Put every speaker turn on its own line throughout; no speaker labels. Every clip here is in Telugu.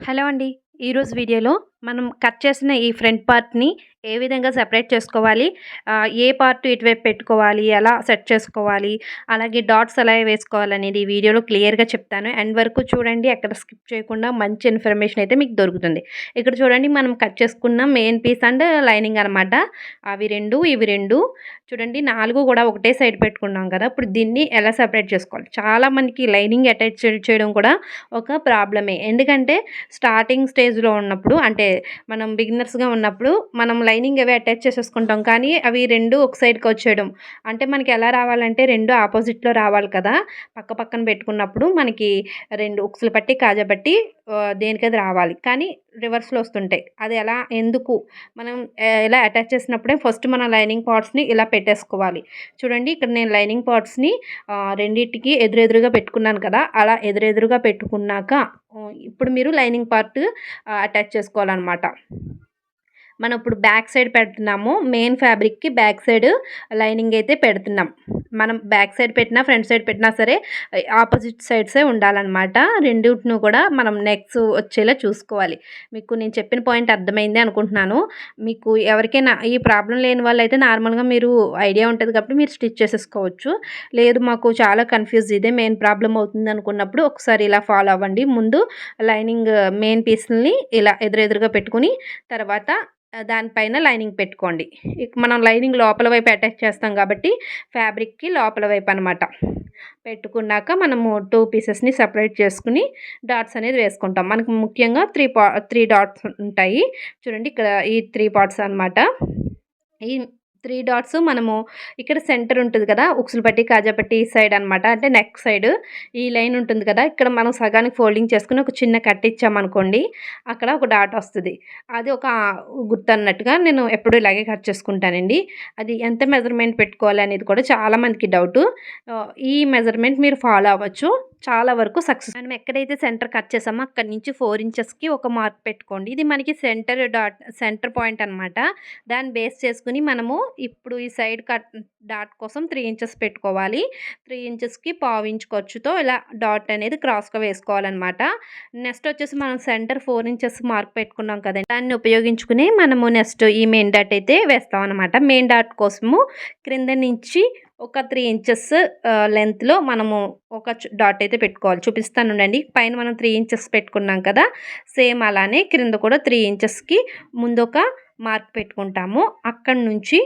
హలో అండి. ఈరోజు వీడియోలో మనం కట్ చేసిన ఈ ఫ్రంట్ పార్ట్ని ఏ విధంగా సెపరేట్ చేసుకోవాలి ఏ పార్ట్ ఇటువైపు పెట్టుకోవాలి ఎలా సెట్ చేసుకోవాలి అలాగే డాట్స్ ఎలా వేసుకోవాలనేది ఈ వీడియోలో క్లియర్గా చెప్తాను. ఎండ్ వరకు చూడండి ఎక్కడ స్కిప్ చేయకుండా మంచి ఇన్ఫర్మేషన్ అయితే మీకు దొరుకుతుంది. ఇక్కడ చూడండి మనం కట్ చేసుకున్న మెయిన్ పీస్ అండ్ లైనింగ్ అనమాట అవి రెండు ఇవి రెండు. చూడండి నాలుగు కూడా ఒకటే సైడ్ పెట్టుకున్నాం కదా ఇప్పుడు దీన్ని ఎలా సెపరేట్ చేసుకోవాలి? చాలా మనకి లైనింగ్ అటాచ్ చేయడం కూడా ఒక ప్రాబ్లమే. ఎందుకంటే స్టార్టింగ్ స్టేజ్ స్టేజ్లో ఉన్నప్పుడు అంటే మనం బిగినర్స్గా ఉన్నప్పుడు మనం లైనింగ్ అవి అటాచ్ చేసేసుకుంటాం. కానీ అవి రెండు ఒక సైడ్కి వచ్చేయడం. అంటే మనకి ఎలా రావాలంటే రెండు ఆపోజిట్లో రావాలి కదా. పక్క పక్కన పెట్టుకున్నప్పుడు మనకి రెండు ఉక్సులు పట్టి కాజా పట్టి దేనికది రావాలి. కానీ రివర్స్లో వస్తుంటాయి. అది ఎలా ఎందుకు? మనం ఇలా అటాచ్ చేసినప్పుడే ఫస్ట్ మన లైనింగ్ పార్ట్స్ని ఇలా పెట్టేసుకోవాలి. చూడండి ఇక్కడ నేను లైనింగ్ పార్ట్స్ని రెండింటికి ఎదురెదురుగా పెట్టుకున్నాను కదా అలా ఎదురెదురుగా పెట్టుకున్నాక ఇప్పుడు మీరు లైనింగ్ పార్ట్ అటాచ్ చేసుకోవాలన్నమాట. మనం ఇప్పుడు బ్యాక్ సైడ్ పెడుతున్నాము మెయిన్ ఫ్యాబ్రిక్కి బ్యాక్ సైడ్ లైనింగ్ అయితే పెడుతున్నాం. మనం బ్యాక్ సైడ్ పెట్టినా ఫ్రంట్ సైడ్ పెట్టినా సరే ఆపోజిట్ సైడ్సే ఉండాలన్నమాట. రెండింటిని కూడా మనం నెక్స్ వచ్చేలా చూసుకోవాలి. మీకు నేను చెప్పిన పాయింట్ అర్థమైంది అనుకుంటున్నాను. మీకు ఎవరికైనా ఈ ప్రాబ్లం లేని వాళ్ళు అయితే నార్మల్గా మీరు ఐడియా ఉంటుంది కాబట్టి మీరు స్టిచ్ చేసేసుకోవచ్చు. లేదు మాకు చాలా కన్ఫ్యూజ్ ఇదే మెయిన్ ప్రాబ్లం అవుతుంది అనుకున్నప్పుడు ఒకసారి ఇలా ఫాలో అవ్వండి. ముందు లైనింగ్ మెయిన్ పీస్ని ఇలా ఎదురెదురుగా పెట్టుకుని తర్వాత దానిపైన లైనింగ్ పెట్టుకోండి. మనం లైనింగ్ లోపల వైపు అటాచ్ చేస్తాం కాబట్టి ఫ్యాబ్రిక్కి లోపల వైపు అనమాట పెట్టుకున్నాక మనము టూ పీసెస్ని సపరేట్ చేసుకుని డాట్స్ అనేది వేసుకుంటాం. మనకు ముఖ్యంగా త్రీ పా త్రీ డాట్స్ ఉంటాయి. చూడండి ఇక్కడ ఈ త్రీ పార్ట్స్ అనమాట ఈ త్రీ డాట్స్ మనము ఇక్కడ సెంటర్ ఉంటుంది కదా ఉక్సులు పట్టి ఈ సైడ్ అనమాట అంటే నెక్ సైడ్ ఈ లైన్ ఉంటుంది కదా ఇక్కడ మనం సగానికి ఫోల్డింగ్ చేసుకుని ఒక చిన్న కట్ ఇచ్చామనుకోండి అక్కడ ఒక డాట్ వస్తుంది. అది ఒక గుర్తు అన్నట్టుగా నేను ఎప్పుడు ఇలాగే కట్ చేసుకుంటానండి. అది ఎంత మెజర్మెంట్ పెట్టుకోవాలి అనేది కూడా చాలామందికి డౌట్. ఈ మెజర్మెంట్ మీరు ఫాలో అవ్వచ్చు. చాలా వరకు సక్సెస్. మనం ఎక్కడైతే సెంటర్ కట్ చేసామో అక్కడి నుంచి ఫోర్ ఇంచెస్కి ఒక మార్క్ పెట్టుకోండి. ఇది మనకి సెంటర్ డాట్ సెంటర్ పాయింట్ అనమాట దాన్ని బేస్ చేసుకుని మనము ఇప్పుడు ఈ సైడ్ కట్ డాట్ కోసం త్రీ ఇంచెస్ పెట్టుకోవాలి. త్రీ ఇంచెస్కి పావు ఇంచ్ ఖర్చుతో ఇలా డాట్ అనేది క్రాస్గా వేసుకోవాలన్నమాట. నెక్స్ట్ వచ్చేసి మనం సెంటర్ ఫోర్ ఇంచెస్ మార్క్ పెట్టుకున్నాం కదండి. దాన్ని ఉపయోగించుకుని మనము నెక్స్ట్ ఈ మెయిన్ డాట్ అయితే వేస్తాం అనమాట మెయిన్ డాట్ కోసము క్రింద నుంచి ఒక త్రీ ఇంచెస్ లెంత్లో మనము ఒక డాట్ అయితే పెట్టుకోవాలి. చూపిస్తాను ఉండండి. పైన మనం త్రీ ఇంచెస్ పెట్టుకున్నాం కదా సేమ్ అలానే క్రింద కూడా త్రీ ఇంచెస్కి ముందు ఒక మార్క్ పెట్టుకుంటాము. అక్కడి నుంచి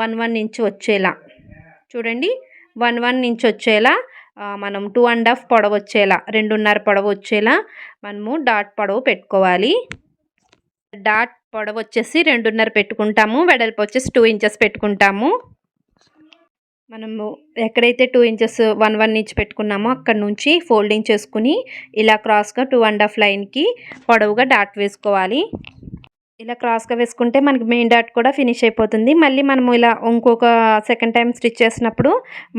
వన్ వన్ ఇంచ్ వచ్చేలా. చూడండి. వన్ వన్ ఇంచ్ వచ్చేలా మనం టూ అండ్ హాఫ్ పొడవు వచ్చేలా రెండున్నర పొడవు వచ్చేలా మనము డాట్ పొడవు పెట్టుకోవాలి. డాట్ పొడవు వచ్చేసి రెండున్నర పెట్టుకుంటాము. వెడల్పు వచ్చేసి టూ ఇంచెస్ పెట్టుకుంటాము. మనము ఎక్కడైతే two inches one one inch పెట్టుకున్నామో అక్కడ నుంచి ఫోల్డింగ్ చేసుకుని ఇలా క్రాస్గా టూ అండ్ హాఫ్ లైన్కి పొడవుగా డాట్ వేసుకోవాలి. ఇలా క్రాస్గా వేసుకుంటే మనకి మెయిన్ డాట్ కూడా ఫినిష్ అయిపోతుంది. మళ్ళీ మనము ఇలా ఇంకొక సెకండ్ టైం స్టిచ్ చేసినప్పుడు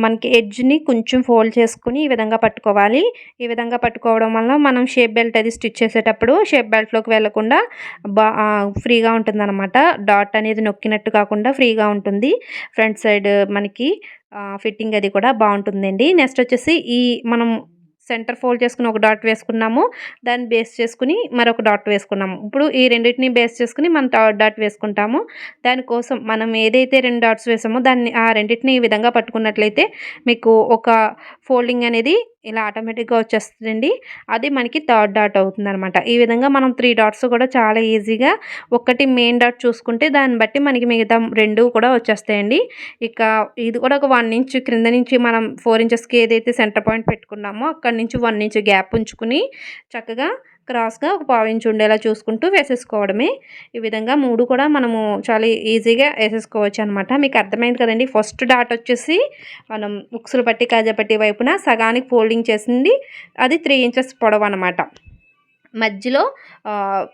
మనకి ఎడ్జ్ని కొంచెం ఫోల్డ్ చేసుకుని ఈ విధంగా పట్టుకోవాలి. ఈ విధంగా పట్టుకోవడం వల్ల మనం షేప్ బెల్ట్ అది స్టిచ్ చేసేటప్పుడు షేప్ బెల్ట్లోకి వెళ్ళకుండా బా ఫ్రీగా ఉంటుందన్నమాట. డాట్ అనేది నొక్కినట్టు కాకుండా ఫ్రీగా ఉంటుంది. ఫ్రంట్ సైడ్ మనకి ఫిట్టింగ్ అది కూడా బాగుంటుందండి. నెక్స్ట్ వచ్చేసి ఈ మనం సెంటర్ ఫోల్డ్ చేసుకుని ఒక డాట్ వేసుకున్నాము. దాన్ని బేస్ చేసుకుని మరొక డాట్ వేసుకున్నాము. ఇప్పుడు ఈ రెండింటిని బేస్ చేసుకుని మనం థర్డ్ డాట్ వేసుకుంటాము. దానికోసం మనం ఏదైతే రెండు డాట్స్ వేసామో దాన్ని ఆ రెండింటిని ఈ విధంగా పట్టుకున్నట్లయితే మీకు ఒక ఫోల్డింగ్ అనేది ఇలా ఆటోమేటిక్గా వచ్చేస్తుందండి. అది మనకి థర్డ్ డాట్ అవుతుంది అనమాట ఈ విధంగా మనం త్రీ డాట్స్ కూడా చాలా ఈజీగా ఒకటి మెయిన్ డాట్ చూసుకుంటే దాన్ని బట్టి మనకి మిగతా రెండు కూడా వచ్చేస్తాయండి. ఇక ఇది కూడా ఒక వన్ ఇంచ్ క్రింద నుంచి మనం ఫోర్ ఇంచెస్కి ఏదైతే సెంటర్ పాయింట్ పెట్టుకున్నామో అక్కడి నుంచి వన్ ఇంచ్ గ్యాప్ ఉంచుకుని చక్కగా క్రాస్గా ఒక పావించి ఉండేలా చూసుకుంటూ వేసేసుకోవడమే. ఈ విధంగా మూడు కూడా మనము చాలా ఈజీగా వేసేసుకోవచ్చు అనమాట మీకు అర్థమైంది కదండి? ఫస్ట్ డాట్ వచ్చేసి మనం ఉక్సులు పట్టి కాజా పట్టి వైపున సగానికి ఫోల్డింగ్ చేసింది. అది త్రీ ఇంచెస్ పొడవు అనమాట మధ్యలో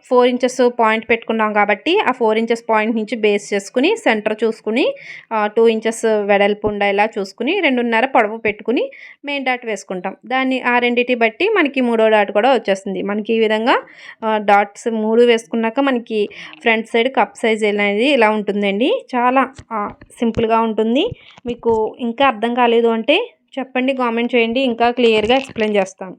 ఫోర్ ఇంచెస్ పాయింట్ పెట్టుకున్నాం కాబట్టి ఆ ఫోర్ ఇంచెస్ పాయింట్ నుంచి బేస్ చేసుకుని సెంటర్ చూసుకుని టూ ఇంచెస్ వెడల్పు ఉండేలా చూసుకుని రెండున్నర పొడవు పెట్టుకుని మెయిన్ డాట్ వేసుకుంటాం. దాన్ని ఆ రెండింటి బట్టి మనకి మూడో డాట్ కూడా వచ్చేస్తుంది. మనకి ఈ విధంగా డాట్స్ మూడు వేసుకున్నాక మనకి ఫ్రంట్ సైడ్ కప్ సైజ్ అనేది ఇలా ఉంటుందండి. చాలా సింపుల్గా ఉంటుంది. మీకు ఇంకా అర్థం కాలేదు అంటే చెప్పండి కామెంట్ చేయండి. ఇంకా క్లియర్గా ఎక్స్ప్లెయిన్ చేస్తాను.